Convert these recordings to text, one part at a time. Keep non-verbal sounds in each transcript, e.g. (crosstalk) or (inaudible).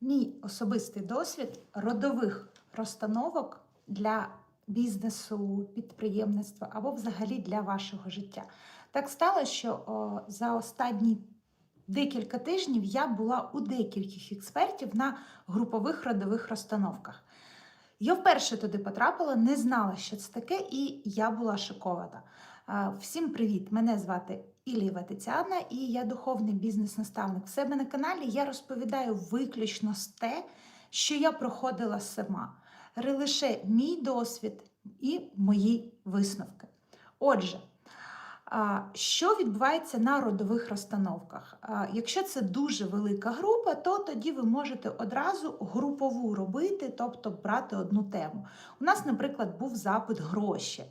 мій особистий досвід родових розстановок для бізнесу, підприємництва або взагалі для вашого життя. Так стало, що о, за останні декілька тижнів я була у декількох експертів на групових родових розстановках. Я вперше туди потрапила, не знала, що це таке, і я була шокована. Всім привіт! Мене звати Іліва Тетяна, і я духовний бізнес-наставник. В себе на каналі я розповідаю виключно з те, що я проходила сама. Лише мій досвід і мої висновки. Отже, що відбувається на родових розстановках? Якщо це дуже велика група, то тоді ви можете одразу групову робити, тобто брати одну тему. У нас, наприклад, був запит гроші.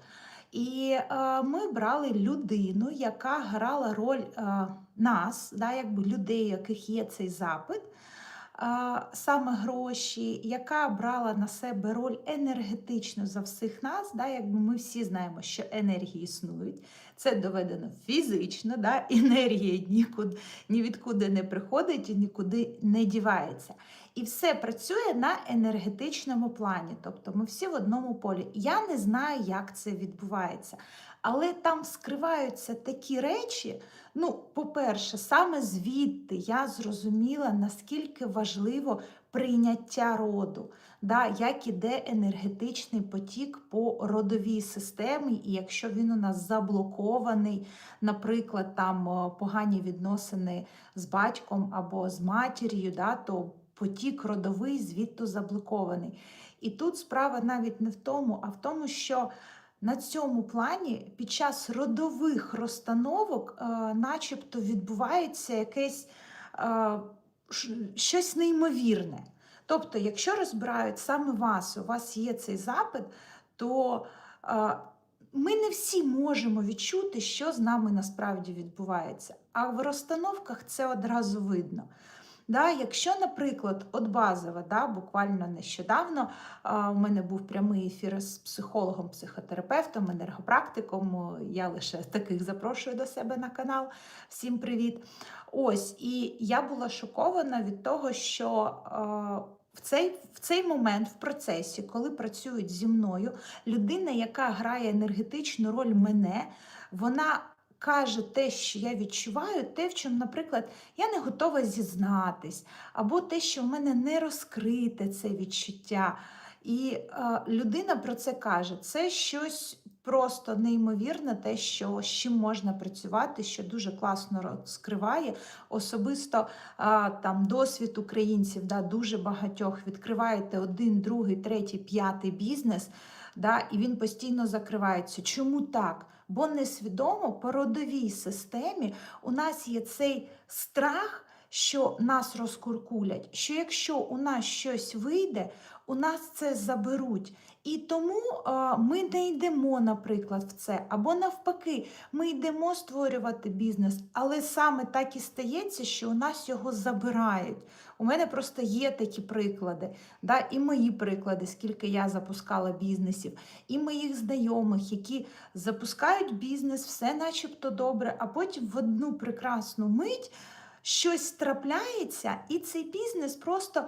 І е, ми брали людину, яка грала роль е, нас, да, якби людей, яких є цей запит, е, саме гроші, яка брала на себе роль енергетичну за всіх нас. Да, якби ми всі знаємо, що енергії існують. Це доведено фізично, да, (laughs) енергія нікуди, ні відкуди не приходить і нікуди не дівається. І все працює на енергетичному плані, тобто ми всі в одному полі. Я не знаю, як це відбувається, але там скриваються такі речі. Ну, по-перше, саме звідти я зрозуміла, наскільки важливо прийняття роду, да, як іде енергетичний потік по родовій системі, і якщо він у нас заблокований, наприклад, там погані відносини з батьком або з матір'ю, да, то потік родовий звідти заблокований. І тут справа навіть не в тому, а в тому, що на цьому плані під час родових розстановок, е, начебто, відбувається якесь е, щось неймовірне. Тобто, якщо розбирають саме вас, у вас є цей запит, то ми не всі можемо відчути, що з нами насправді відбувається. А в розстановках це одразу видно. Да, якщо, наприклад, от базова, да, буквально нещодавно у мене був прямий ефір з психологом, психотерапевтом, енергопрактиком. Я лише таких запрошую до себе на канал. Всім привіт! Ось, і я була шокована від того, що в цей, в цей момент в процесі, коли працюють зі мною, людина, яка грає енергетичну роль мене, вона каже те, що я відчуваю, те, в чому, наприклад, я не готова зізнатись, або те, що в мене не розкрите це відчуття. І е, людина про це каже: це щось просто неймовірне, те, що з чим можна працювати, що дуже класно розкриває. Особисто е, там досвід українців, да, дуже багатьох відкриваєте один, другий, третій, п'ятий бізнес. Да, і він постійно закривається. Чому так? Бо несвідомо по родовій системі у нас є цей страх, що нас розкуркулять, що якщо у нас щось вийде, у нас це заберуть. І тому ми не йдемо, наприклад, в це. Або навпаки, ми йдемо створювати бізнес, але саме так і стається, що у нас його забирають. У мене просто є такі приклади, да, і мої приклади, скільки я запускала бізнесів, і моїх знайомих, які запускають бізнес, все начебто добре, а потім в одну прекрасну мить щось трапляється, і цей бізнес просто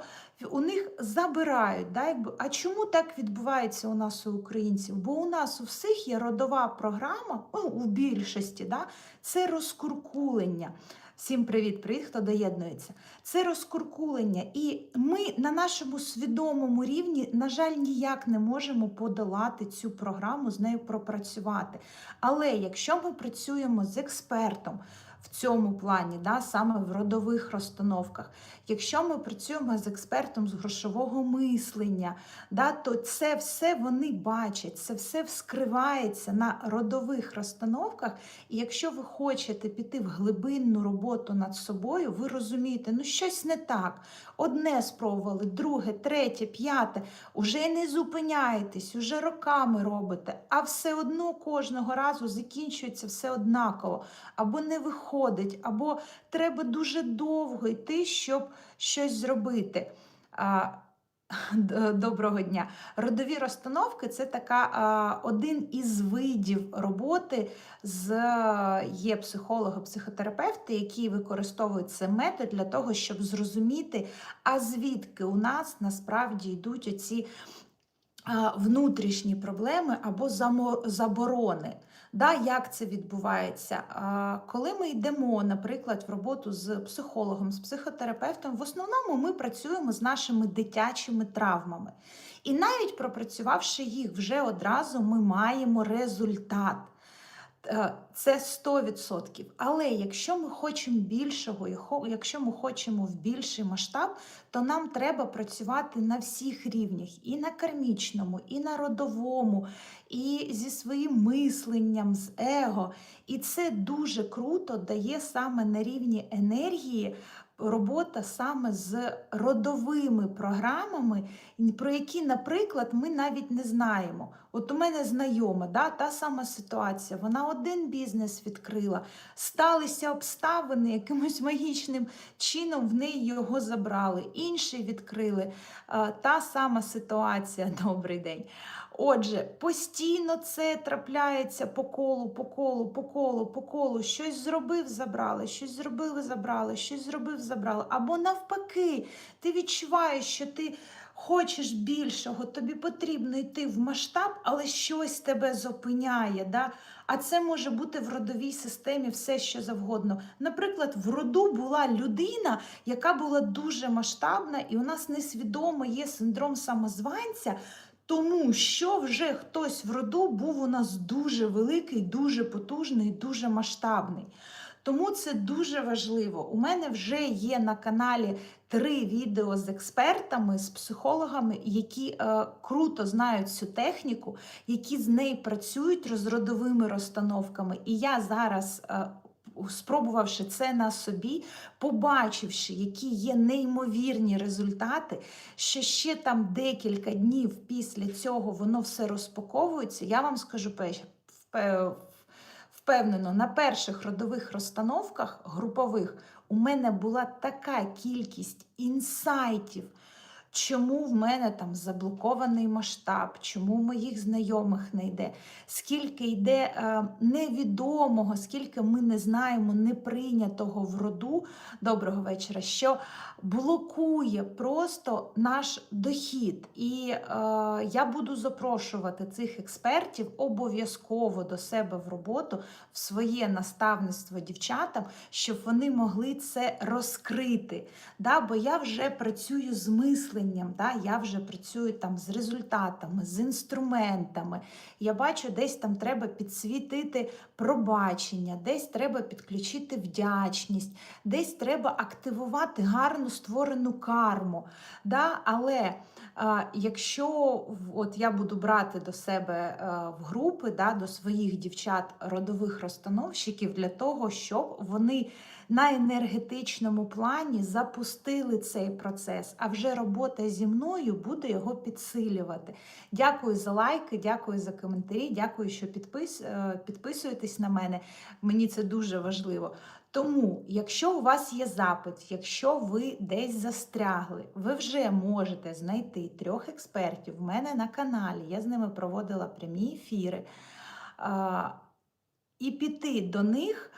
у них забирають. Да, якби. А чому так відбувається у нас у українців? Бо у нас у всіх є родова програма, ну, у більшості, да, це розкуркулення. Всім привіт, привіт, хто доєднується. Це розкуркулення. І ми на нашому свідомому рівні, на жаль, ніяк не можемо подолати цю програму, з нею пропрацювати. Але якщо ми працюємо з експертом в цьому плані, да, саме в родових розстановках, якщо ми працюємо з експертом з грошового мислення, да, то це все вони бачать, це все вскривається на родових розстановках. І якщо ви хочете піти в глибинну роботу над собою, ви розумієте, ну щось не так. Одне спробували, друге, третє, п'яте, уже не зупиняєтесь, уже роками робите, а все одно кожного разу закінчується все однаково, або не виходить, або треба дуже довго йти, щоб щось зробити. (laughs) Доброго дня. Родові розстановки це така один із видів роботи з є психологи, психотерапевти, які використовують цей метод для того, щоб зрозуміти, а звідки у нас насправді йдуть оці внутрішні проблеми або заборони. Да, як це відбувається? Коли ми йдемо, наприклад, в роботу з психологом, з психотерапевтом, в основному ми працюємо з нашими дитячими травмами. І навіть пропрацювавши їх вже одразу, ми маємо результат. Е, Це 100%. Але якщо ми хочемо більшого, якщо ми хочемо в більший масштаб, то нам треба працювати на всіх рівнях: і на кармічному, і на родовому, і зі своїм мисленням, з его. І це дуже круто дає саме на рівні енергії. Робота саме з родовими програмами, про які, наприклад, ми навіть не знаємо. От у мене знайома, да, та сама ситуація. Вона один бізнес відкрила, сталися обставини, якимось магічним чином в неї його забрали, інший відкрили. Та сама ситуація. (laughs) Добрий день. Отже, постійно це трапляється по колу, по колу, по колу, по колу. Щось зробив, забрали, щось зробили, забрали, щось зробив, забрали. Або навпаки, ти відчуваєш, що ти хочеш більшого, тобі потрібно йти в масштаб, але щось тебе зупиняє. Да? А це може бути в родовій системі все, що завгодно. Наприклад, в роду була людина, яка була дуже масштабна, і у нас несвідомо є синдром самозванця. Тому що вже хтось в роду був у нас дуже великий, дуже потужний, дуже масштабний. Тому це дуже важливо. У мене вже є на каналі три відео з експертами, з психологами, які е, круто знають цю техніку, які з нею працюють з родовими розстановками. І я зараз. Е, Спробувавши це на собі, побачивши, які є неймовірні результати, що ще там декілька днів після цього воно все розпаковується, я вам скажу впевнено, на перших родових розстановках групових у мене була така кількість інсайтів, чому в мене там заблокований масштаб, чому моїх знайомих не йде, скільки йде е, невідомого, скільки ми не знаємо неприйнятого в роду доброго вечора, що блокує просто наш дохід. І е, я буду запрошувати цих експертів обов'язково до себе в роботу, в своє наставництво дівчатам, щоб вони могли це розкрити. Да? Бо я вже працюю з мисленням, да? я вже працюю там з результатами, з інструментами. Я бачу, десь там треба підсвітити пробачення, десь треба підключити вдячність, десь треба активувати гарну створену карму. Да? Але а, якщо от я буду брати до себе а, в групи, да, до своїх дівчат родових розстановщиків для того, щоб вони на енергетичному плані запустили цей процес, а вже робота зі мною буде його підсилювати. Дякую за лайки, дякую за коментарі, дякую, що підпис, е, підписуєтесь на мене. Мені це дуже важливо. Тому, якщо у вас є запит, якщо ви десь застрягли, ви вже можете знайти трьох експертів в мене на каналі. Я з ними проводила прямі ефіри. І піти до них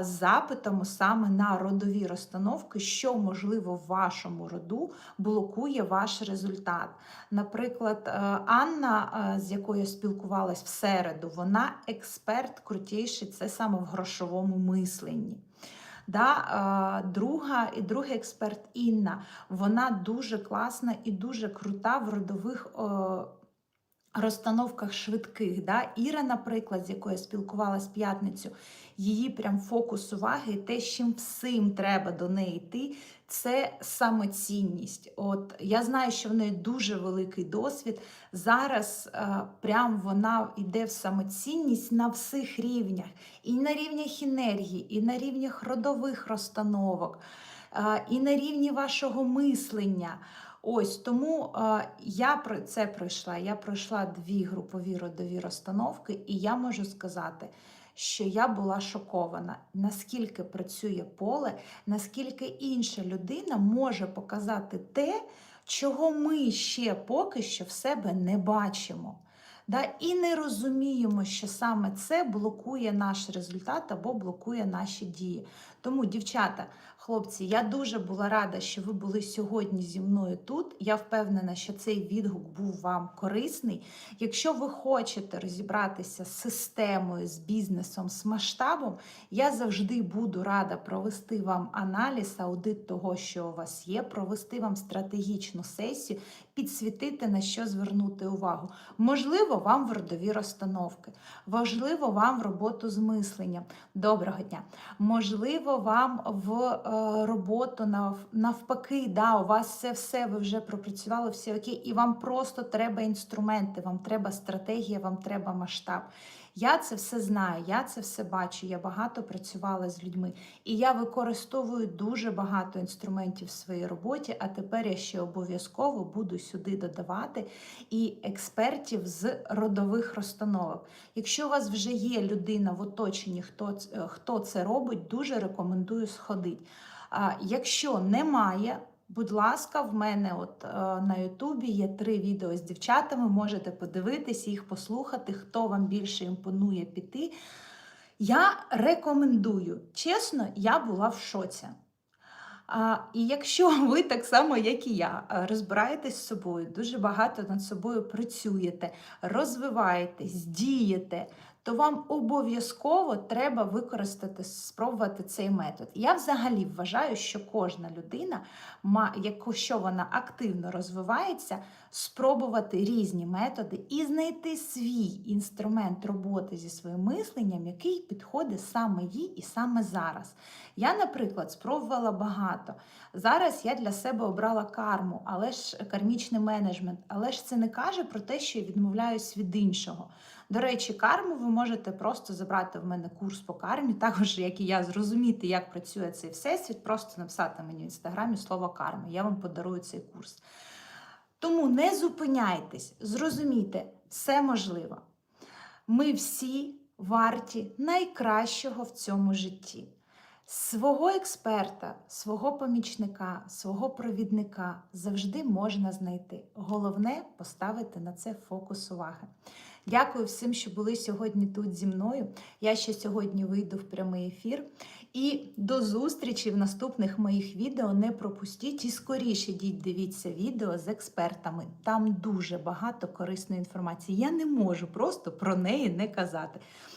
з запитом саме на родові розстановки, що можливо в вашому роду блокує ваш результат. Наприклад, е, Анна, е, з якою я спілкувалась в середу, вона експерт крутіший, це саме в грошовому мисленні. Да, е, друга і другий експерт Інна, вона дуже класна і дуже крута в родових розстановках швидких. Да? Іра, наприклад, з якою я спілкувалась п'ятницю, її прям фокус уваги, те, з чим всім треба до неї йти, це самоцінність. От я знаю, що в неї дуже великий досвід. Зараз е, прям вона йде в самоцінність на всіх рівнях, і на рівнях енергії, і на рівнях родових розстановок, е, і на рівні вашого мислення. Ось тому я про це пройшла. Я пройшла дві групові родові розстановки, і я можу сказати, що я була шокована, наскільки працює поле, наскільки інша людина може показати те, чого ми ще поки що в себе не бачимо. Да, і не розуміємо, що саме це блокує наш результат або блокує наші дії. Тому, дівчата, хлопці, я дуже була рада, що ви були сьогодні зі мною тут. Я впевнена, що цей відгук був вам корисний. Якщо ви хочете розібратися з системою, з бізнесом, з масштабом, я завжди буду рада провести вам аналіз, аудит того, що у вас є, провести вам стратегічну сесію, підсвітити на що звернути увагу. Можливо, вам в родові розстановки, важливо вам в роботу з мисленням. Доброго дня! Можливо, вам в е, роботу нав, навпаки, да, у вас це все, ви вже пропрацювали, все окей, і вам просто треба інструменти, вам треба стратегія, вам треба масштаб. Я це все знаю, я це все бачу. Я багато працювала з людьми, і я використовую дуже багато інструментів в своїй роботі. А тепер я ще обов'язково буду сюди додавати і експертів з родових розстановок. Якщо у вас вже є людина в оточенні, хто, е, хто це робить, дуже рекомендую сходити. Якщо немає, будь ласка, в мене от е, на Ютубі є три відео з дівчатами. Можете подивитись, їх послухати, хто вам більше імпонує піти. Я рекомендую. Чесно, я була в шоці. А, і якщо (laughs) ви так само, як і я, е, розбираєтесь з собою, дуже багато над собою працюєте, розвиваєтесь, дієте, то вам обов'язково треба використати, спробувати цей метод. Я взагалі вважаю, що кожна людина, якщо вона активно розвивається, спробувати різні методи і знайти свій інструмент роботи зі своїм мисленням, який підходить саме їй і саме зараз. Я, наприклад, спробувала багато. Зараз я для себе обрала карму, але ж кармічний менеджмент, але ж це не каже про те, що я відмовляюсь від іншого. До речі, карму ви можете просто забрати в мене курс по кармі, також як і я, зрозуміти, як працює цей всесвіт, просто написати мені в інстаграмі слово карма. Я вам подарую цей курс. Тому не зупиняйтесь, зрозумійте, все можливо. Ми всі варті найкращого в цьому житті. Свого експерта, свого помічника, свого провідника завжди можна знайти. Головне поставити на це фокус уваги. Дякую всім, що були сьогодні тут зі мною. Я ще сьогодні вийду в прямий ефір. І до зустрічі в наступних моїх відео. Не пропустіть і скоріше йдіть, дивіться відео з експертами. Там дуже багато корисної інформації. Я не можу просто про неї не казати.